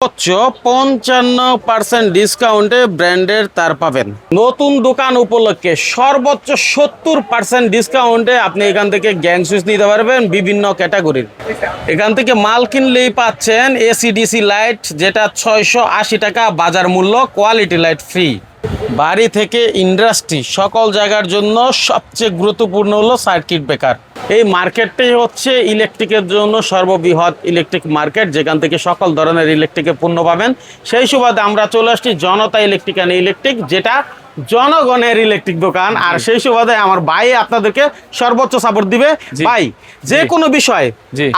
সর্বোচ্চ পঞ্চান্ন পার্সেন্ট ডিসকাউন্টে ব্র্যান্ডের তার পাবেন। নতুন দোকান উপলক্ষে সর্বোচ্চ সত্তর পার্সেন্ট ডিসকাউন্টে আপনি এখান থেকে গ্যাং সুইচ নিতে পারবেন বিভিন্ন ক্যাটাগরির এখান থেকে মাল কিনলেই পাচ্ছেন এসিডিসি লাইট যেটা ছয়শো আশি টাকা বাজার মূল্য কোয়ালিটি লাইট ফ্রি বাড়ি থেকে ইন্ডাস্ট্রি সকল জায়গার জন্য সবচেয়ে গুরুত্বপূর্ণ হলো সার্কিট ব্রেকার এই মার্কেটটাই হচ্ছে ইলেকট্রিকের জন্য সর্ববৃহৎ ইলেকট্রিক মার্কেট যেখান থেকে সকল ধরনের ইলেকট্রিকের পণ্য পাবেন। সেই সুবাদে আমরা চলে আসছি জনতা ইলেকট্রিক অ্যান্ড ইলেকট্রিক যেটা জনগণের ইলেকট্রিক দোকান। আর সেই সুবাদে আমার ভাই আপনাদেরকে সর্বোচ্চ সাপোর্ট দিবে। ভাই যে কোনো বিষয়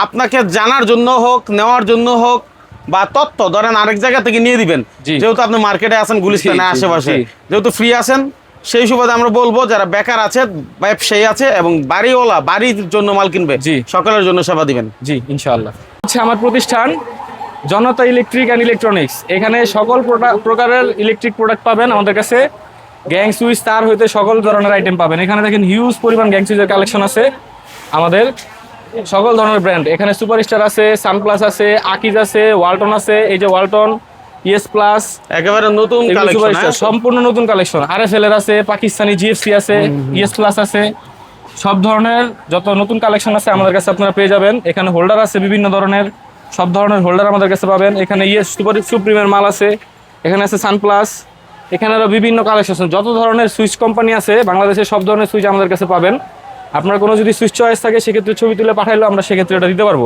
আপনাকে জানার জন্য হোক নেওয়ার জন্য হোক বা তথ্য ধরেন আরেক জায়গা থেকে নিয়ে দিবেন। যেহেতু আপনি মার্কেটে আছেন গুলিস্তানে আশেপাশে। যেহেতু ফ্রি আছেন সেই সুবাদে আমরা বলব যারা বেকার আছে ব্যবসায়ী আছে এবং বাড়িওয়ালা বাড়ির জন্য মাল কিনবে জি। সকলের জন্য সেবা দিবেন। জি ইনশাআল্লাহ। হচ্ছে আমার প্রতিষ্ঠান জনতা ইলেকট্রিক অ্যান্ড ইলেকট্রনিক্স এখানে সকল প্রকারের ইলেকট্রিক প্রোডাক্ট পাবেন আমাদের কাছে। গ্যাং সুইচ তার হইতে সকল ধরনের আইটেম পাবেন। এখানে দেখেন হিউজ পরিমাণ গ্যাং সুইচের কালেকশন আছে আমাদের। সকল ধরনের ব্র্যান্ড এখানে সুপারস্টার আছে সানপ্লাস আছে আকিজ আছে ওয়ালটন আছে। এই যে ওয়ালটন ইএস প্লাস একেবারে নতুন কালেকশন সম্পূর্ণ নতুন কালেকশন আর এফ এল এর আছে পাকিস্তানি জিএফসি আছে ইএস প্লাস আছে। সব ধরনের যত নতুন কালেকশন আছে আমাদের কাছে আপনারা পেয়ে যাবেন। এখানে হোল্ডার আছে বিভিন্ন ধরনের সব ধরনের হোল্ডার আমাদের কাছে পাবেন। এখানে ইএস সুপার সুপ্রিমের মাল আছে এখানে আছে সানপ্লাস এখানে আরও বিভিন্ন কালেকশন যত ধরনের সুইচ কোম্পানি আছে বাংলাদেশের সব ধরনের সুইচ আমাদের কাছে পাবেন। আপনার কোনো যদি সুইচ চয়েস থাকে সেক্ষেত্রে ছবি তুলে পাঠাইলেও আমরা সেক্ষেত্রে এটা দিতে পারব।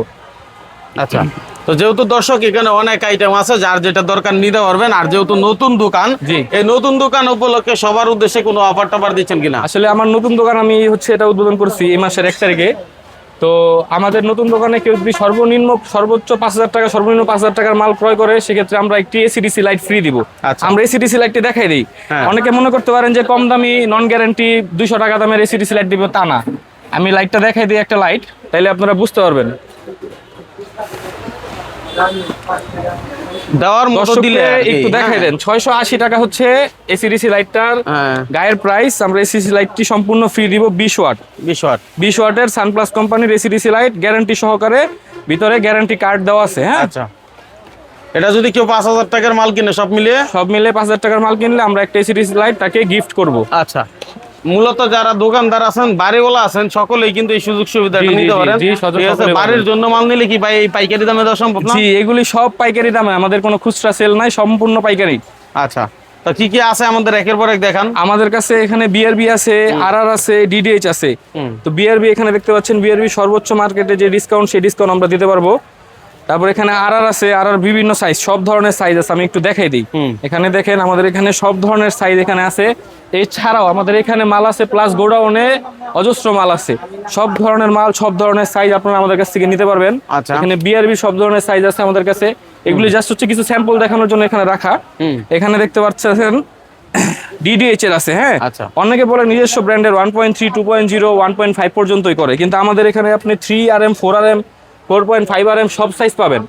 আচ্ছা। তো যেহেতু দর্শক এখানে অনেক আইটেম আছে যার যেটা দরকার নিতে পারবেন। আর যেহেতু নতুন দোকান। এই নতুন দোকান উপলক্ষে সবার উদ্দেশ্যে কোনো অফার টফার দিচ্ছেন কিনা? আসলে আমার নতুন দোকান আমি হচ্ছে এটা উদ্বোধন করছি এই মাসের এক তারিখে। তো আমাদের নতুন দোকানে কেউ যদি সর্বনিম্ন সর্বোচ্চ পাঁচ হাজার টাকা সর্বনিম্ন পাঁচ হাজার টাকার মাল ক্রয় করে সেক্ষেত্রে আমরা একটি এসিডিসি লাইট ফ্রি দিব। আচ্ছা। আমরা এসিডিসি লাইটটি দেখাই দিই। হ্যাঁ। অনেকে মনে করতে পারেন যে কম দামি নন গ্যারান্টি দুইশো টাকা দামের এসিডিসি লাইট দিব তা না। আমি লাইটটা দেখাই দিই একটা লাইট তাইলে আপনারা বুঝতে পারবেন। দেওয়ার মতো দিলে একটু দেখাই হ্যাঁ। দেন ছয়শো আশি টাকা হচ্ছে এসিডিসি লাইটটার হ্যাঁ। গায়ের প্রাইস আমরা এসিসি লাইটটি সম্পূর্ণ ফ্রি দিব বিশ ওয়াট বিশ ওয়াট বিশ ওয়াটের সানপ্লাস কোম্পানির এসিডিসি লাইট গ্যারান্টি সহকারে ভিতরে গ্যারান্টি কার্ড দেওয়া আছে হ্যাঁ? আচ্ছা। এটা যদি কেউ পাঁচ হাজার টাকার মাল কিনে সব মিলিয়ে? সব মিলে পাঁচ হাজার টাকার মাল কিনলে আমরা একটা এসিডিসি লাইট তাকে গিফট করব। আচ্ছা। মূলত যারা দোকানদার আছেন বাড়িওয়ালা আছেন সকলেই কিন্তু এই সুযোগ সুবিধাটা নিতে পারেন। বাড়ির জন্য মাল নিলে কি ভাই এই পাইকারি দামে দেওয়া সম্ভব না? জি এগুলি সব পাইকারি দামে আমাদের কোনো খুচরা সেল নাই সম্পূর্ণ পাইকারি। আচ্ছা তো কি কি আছে আমাদের একের পর এক দেখান। আমাদের কাছে এখানে বিআরবি আছে আর আর আছে ডিডিএইচ আছে। তো বিআরবি এখানে দেখতে পাচ্ছেন বিআরবি সর্বোচ্চ মার্কেটে যে ডিসকাউন্ট সেই ডিসকাউন্ট আমরা দিতে পারব। তারপর এখানে আর আর আছে আর আর বিভিন্ন সাইজ সব ধরনের সাইজ আছে আমি একটু দেখাই দিই। এখানে দেখেন আমাদের এখানে সব ধরনের সাইজ এখানে আছে। এছাড়াও আমাদের এখানে মাল আছে প্লাস গোডাউনে অজস্র মাল আছে। সব ধরনের মাল সব ধরনের সাইজ আপনারা আমাদের কাছ থেকে নিতে পারবেন। আচ্ছা। এখানে বিআরবি সব ধরনের সাইজ আছে আমাদের কাছে। এগুলি জাস্ট হচ্ছে কিছু স্যাম্পল দেখানোর জন্য এখানে রাখা। এখানে দেখতে পাচ্ছেন ডিডিএইচ এর আছে হ্যাঁ? আচ্ছা। অনেকে বলে নিজস্ব ব্র্যান্ডের one point three two point zero one point five পর্যন্তই করে। কিন্তু আমাদের এখানে আপনি three R M four R M four point five R M সব সাইজ পাবেন।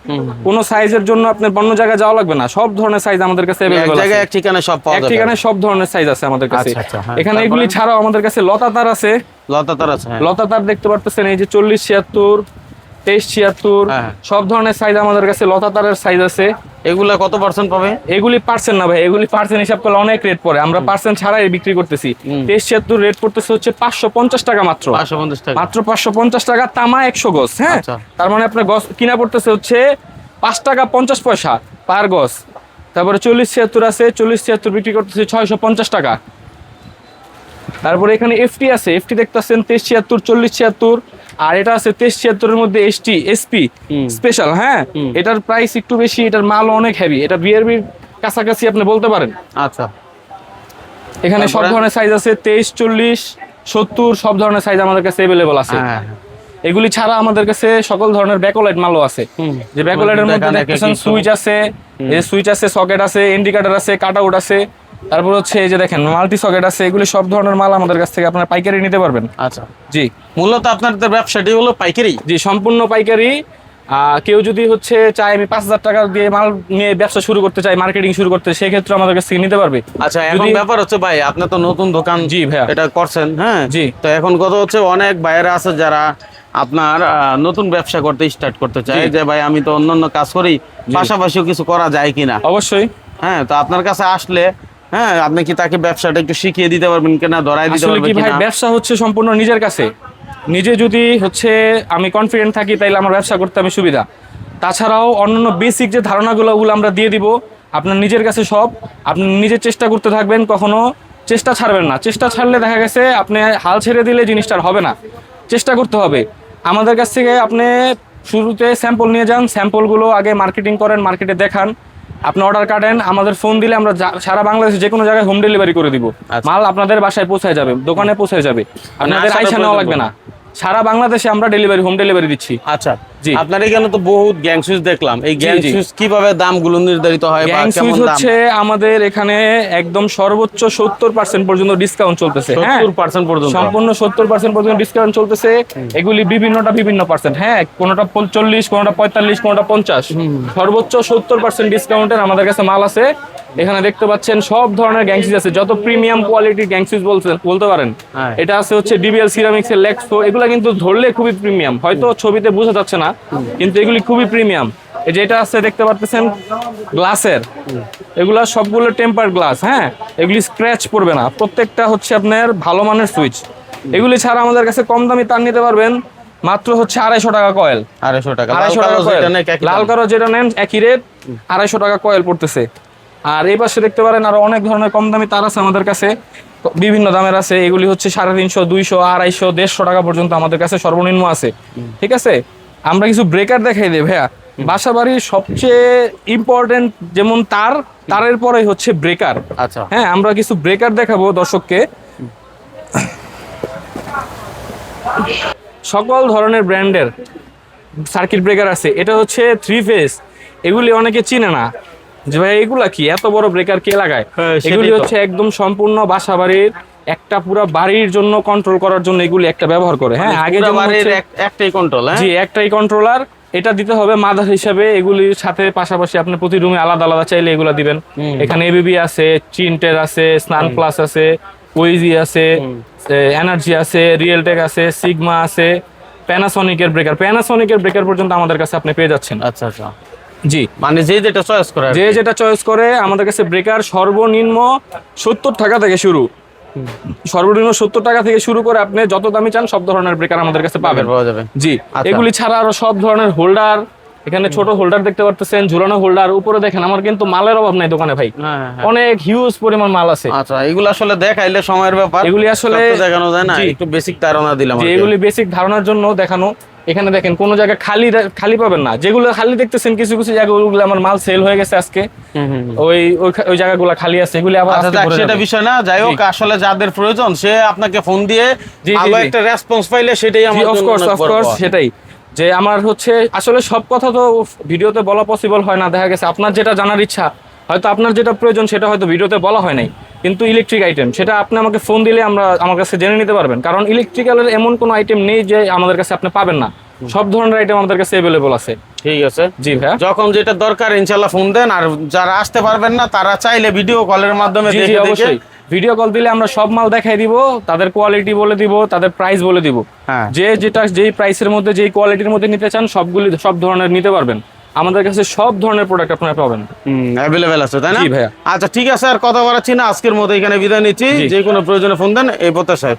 কোনো সাইজের জন্য আপনার অন্য জায়গায় যাওয়া লাগবে না। সব ধরনের সাইজ আমাদের কাছে এক অ্যাভেলেবল আছে। এক ঠিকানায় সব পাওয়া এক ঠিকানায় সব ধরনের সাইজ আছে আমাদের কাছে। আচ্ছা, আচ্ছা, হ্যাঁ। এখানে এগুলি ছাড়াও আমাদের কাছে লতাতার আছে। লতাতার আছে লতাতার দেখতে পারতেছেন এই যে চল্লিশ ছিয়াত্তর তেইশ ছিয়াত্তর হ্যাঁ। সব ধরনের সাইজ আমাদের কাছে লতাতারের সাইজ আছে। এগুলা কত পার্সেন্ট পাবে? এগুলি পার্সেন্ট না ভাই এগুলি পার্সেন্ট হিসাব করলে অনেক রেট পড়ে। আমরা পার্সেন্ট ছাড়াই বিক্রি করতেছি। তেইশ ছিয়াত্তর রেট পড়তেছে হচ্ছে পাঁচশো পঞ্চাশ টাকা মাত্র। টাকা। মাত্র পাঁচশো পঞ্চাশ টাকা তামা একশো গজ হ্যাঁ? আচ্ছা। তার মানে আপনার গজ কিনা পড়তেছে হচ্ছে পাঁচ টাকা পঞ্চাশ পয়সা পার গজ। তারপরে চল্লিশ ছিয়াত্তর আছে চল্লিশ ছিয়াত্তর বিক্রি করতেছে ছয়শো পঞ্চাশ টাকা। তারপরে এখানে এফটি আছে এফটি দেখতেছেন তেইশ ছিয়াত্তর চল্লিশ ছিয়াত্তর আর এটা আছে তেইশ ছিয়াত্তরের মধ্যে এসটি এসপি স্পেশাল হ্যাঁ? এটার প্রাইস একটু বেশি এটার মাল অনেক হেভি এটা বিআরবির কাছাকাছি আপনি বলতে পারেন। আচ্ছা। এখানে সব ধরনের সাইজ আছে তেইশ চল্লিশ সত্তর সব ধরনের সাইজ আমাদের কাছে অ্যাভেলেবল আছে। হ্যাঁ এগুলি ছাড়া আমাদের কাছে সকল ধরনের ব্যাকলাইট মালও আছে। যে ব্যাকলাইটের মধ্যে দেখতেছেন সুইচ আছে সুইচ আছে সকেট আছে ইন্ডিকেটর আছে কাট আউট আছে। তারপর হচ্ছে এই যে দেখেন মাল্টি সকেট আছে এগুলি সব ধরনের মাল আমাদের কাছ থেকে আপনারা পাইকারি নিতে পারবেন। আচ্ছা। জি। মূলত আপনাদের ব্যবসাটি হলো পাইকারি? জি সম্পূর্ণ পাইকারি। কেউ যদি হচ্ছে চায় আমি পাঁচ হাজার টাকা দিয়ে মাল নিয়ে ব্যবসা শুরু করতে চাই মার্কেটিং শুরু করতে সেক্ষেত্রে আমাদের কাছ থেকে নিতে পারবে। আচ্ছা এখন ব্যাপার হচ্ছে ভাই আপনার তো নতুন দোকান জি ভাইয়া। এটা করছেন হ্যাঁ? জি। তো এখন কথা হচ্ছে অনেক বাইরে আছে যারা আপনার নতুন ব্যবসা করতে স্টার্ট করতে চায়। জি। যে ভাই আমি তো অন্যান্য কাজ করি পাশাপাশিও কিছু করা যায় কিনা? অবশ্যই। হ্যাঁ তো আপনার কাছে আসলে হ্যাঁ আপনি কি তাকে ব্যবসাটা একটু শিখিয়ে দিতে পারবেন কিনা ধরাই দিতে পারবেন ভাই কিনা? ব্যবসা হচ্ছে সম্পূর্ণ নিজের কাছে। নিজে যদি হচ্ছে আমি কনফিডেন্ট থাকি তাইলে আমার ব্যবসা করতে আমি সুবিধা। তাছাড়াও অন্যান্য বেসিক যে ধারণাগুলো ওগুলো আমরা দিয়ে দিব। আপনার নিজের কাছে সব। আপনি নিজের চেষ্টা করতে থাকবেন কখনো চেষ্টা ছাড়বেন না। চেষ্টা ছাড়লে দেখা গেছে আপনি হাল ছেড়ে দিলে জিনিসটা হবে না। চেষ্টা করতে হবে। আমাদের কাছ থেকে আপনি শুরুতে স্যাম্পল নিয়ে যান। স্যাম্পলগুলো আগে মার্কেটিং করেন মার্কেটে দেখান। আপনি অর্ডার কাটেন আমাদের ফোন দিলে আমরা সারা বাংলাদেশে যে কোনো জায়গায় হোম ডেলিভারি করে দিব। আচ্ছা। মাল আপনাদের বাসায় পৌঁছায় যাবে দোকানে পৌঁছায় যাবে। আপনাদের আইসা নেওয়া লাগবে না। সারা বাংলাদেশে আমরা ডেলিভারি হোম ডেলিভারি দিচ্ছি। আচ্ছা। আপনার এখানে তো বহুত গ্যাং সুইচ দেখলাম। এই গ্যাং সুইচ কীভাবে দামগুলো নির্ধারিত হয় গ্যাং সুইচ হচ্ছে আমাদের এখানে একদম সর্বোচ্চ সত্তর পার্সেন্ট পর্যন্ত ডিসকাউন্ট চলতেছে হ্যাঁ? সত্তর পার্সেন্ট পর্যন্ত। সম্পূর্ণ সত্তর পার্সেন্ট পর্যন্ত ডিসকাউন্ট চলতেছে। এগুলি বিভিন্নটা বিভিন্ন পার্সেন্ট হ্যাঁ? কোনোটা চল্লিশ কোনোটা পঁয়তাল্লিশ কোনোটা পঞ্চাশ। সর্বোচ্চ সত্তর পার্সেন্ট ডিসকাউন্টের আমাদের কাছে মাল আছে। এখানে দেখতে পাচ্ছেন সব ধরনের গ্যাংসিস আছে। যত প্রিমিয়াম কোয়ালিটির গ্যাংসিস বলছেন বলতে পারেন হ্যাঁ। এটা আছে হচ্ছে ডিবিএল সিরামিক্স এর লেক্সো এগুলো কিন্তু ধরলে খুবই প্রিমিয়াম হয়তো ছবিতে বোঝা যাচ্ছে না কিন্তু এগুলি খুবই প্রিমিয়াম এই যে এটা আছে দেখতে পারতেছেন গ্লাসের। এগুলা সবগুলো টেম্পার গ্লাস হ্যাঁ? এগুলি স্ক্র্যাচ পড়বে না। প্রত্যেকটা হচ্ছে আপনার ভালো মানের সুইচ এগুলি ছাড়া আমাদের কাছে কম দামি তার নিতে পারবেন মাত্র হচ্ছে আড়াইশো টাকা কয়েল আড়াইশো টাকা। আড়াইশো টাকা কয়েল যেটা লাল কালো যেটা নেন একই রেট আড়াইশো টাকা কয়েল পড়তেছে। আর এই পাশে দেখতে পারেন আরও অনেক ধরনের কম দামি তার আছে আমাদের কাছে। বিভিন্ন দামের আছে। এগুলি হচ্ছে সাড়ে তিনশো দুইশো আড়াইশো দেড়শো টাকা পর্যন্ত আমাদের কাছে সর্বনিম্ন আছে। ঠিক আছে? আমরা কিছু ব্রেকার দেখাই দিই ভাইয়া। বাসা বাড়ির সবচেয়ে ইম্পর্টেন্ট যেমন তার তারের পরে হচ্ছে ব্রেকার আচ্ছা। হ্যাঁ আমরা কিছু ব্রেকার দেখাবো দর্শককে। সকল ধরনের ব্র্যান্ডের সার্কিট ব্রেকার আছে। এটা হচ্ছে থ্রি ফেজ এগুলি অনেকে চিনে না। যে ভাই এগুলা কি? এত বড় ব্রেকার কে লাগায়? হ্যাঁ, এগুলি হচ্ছে একদম সম্পূর্ণ বাসা বাড়ির একটা পুরো বাড়ির জন্য কন্ট্রোল করার জন্য এগুলি একটা ব্যবহার করে। হ্যাঁ আগে পুরা বাড়ির একটাই কন্ট্রোল হ্যাঁ? জি একটাই কন্ট্রোলার এটা দিতে হবে মাদার হিসাবে এগুলির সাথে পাশাপাশি আপনি প্রতি রুমে আলাদা আলাদা চাইলে এগুলো দিবেন। এখানে এবিবি আছে চিনটের আছে স্নান প্লাস আছে ওইজি আছে এনার্জি আছে রিয়েলটেক আছে সিগমা আছে প্যানাসনিকের ব্রেকার প্যানাসনিকের ব্রেকার পর্যন্ত আমাদের কাছে আপনি পেয়ে যাচ্ছেন। আচ্ছা আচ্ছা। জি। মানে যে যেটা চয়েস করে যে যেটা চয়েস করে আমাদের কাছে ব্রেকার সর্বনিম্ন সত্তর টাকা থেকে শুরু। সর্বনিম্ন সত্তর টাকা থেকে শুরু করে আপনি যত দামি চান সব ধরনের ব্রেকার আমাদের কাছে পাবেন। পাওয়া যাবে। জি আচ্ছা। এগুলি ছাড়া আরও সব ধরনের হোল্ডার এখানে ছোট হোল্ডার দেখতে পারতেছেন ঝুলানো হোল্ডার উপরে দেখেন আমার কিন্তু মালের অভাব নাই দোকানে ভাই। হ্যাঁ হ্যাঁ। অনেক হিউজ পরিমাণ মাল আছে। আচ্ছা এগুলো আসলে দেখাইলে সময়ের ব্যাপার। এগুলি আসলে দেখানো যায় না একটু বেসিক ধারণা দিলাম। এগুলি বেসিক ধারণার জন্য দেখানো এখানে দেখেন কোন জায়গায় খালি খালি পাবেন না। যেগুলো খালি দেখতেছেন কিছু কিছু জায়গা ওগুলো আমার মাল সেল হয়ে গেছে আজকে। ওই ওই- জায়গাগুলো খালি আছে এগুলি আবার আচ্ছা সেটা বিষয় না। যাই হোক আসলে যাদের প্রয়োজন সে আপনাকে ফোন দিয়ে ভালো একটা রেসপন্স পাইলে সেটাই আমার অফকোর্স অফকোর্স সেটাই। যে আমার হচ্ছে আসলে সব কথা তো ভিডিওতে বলা পসিবল হয় না দেখা গেছে আপনার যেটা জানার ইচ্ছা হয়তো আপনার যেটা প্রয়োজন সেটা হয়তো ভিডিওতে বলা হয় নাই কিন্তু ইলেকট্রিক আইটেম সেটা আপনি আমাকে ফোন দিলে আমরা আমার কাছে জেনে নিতে পারবেন। কারণ ইলেকট্রিক্যালের এমন কোনো আইটেম নেই যে আমাদের কাছে আপনি পাবেন না। সব ধরনের আইটেম আমাদের কাছে অ্যাভেলেবল আছে। ঠিক আছে। জি ভাইয়া। যখন যেটা দরকার ইনশাল্লাহ ফোন দেন। আর যারা আসতে পারবেন না তারা চাইলে ভিডিও কলের মাধ্যমে দেখে দেখে অবশ্যই। ভিডিও কল দিলে আমরা সব মাল দেখাই দিব তাদের কোয়ালিটি বলে দিব তাদের প্রাইস বলে দিব। হ্যাঁ। যে যেটা যেই প্রাইসের মধ্যে যেই কোয়ালিটির মধ্যে নিতে চান সবগুলি সব ধরনের নিতে পারবেন। আমাদের কাছে সব ধরনের প্রোডাক্ট আপনারা পাবেন অ্যাভেলেবেল আছে তাই না জি ভাইয়া। আচ্ছা ঠিক আছে আর কথা বলাচ্ছি না আজকের মতো এখানে বিদায় নিচ্ছি। যে কোনো প্রয়োজনে ফোন দেন এই প্রত্যাশায়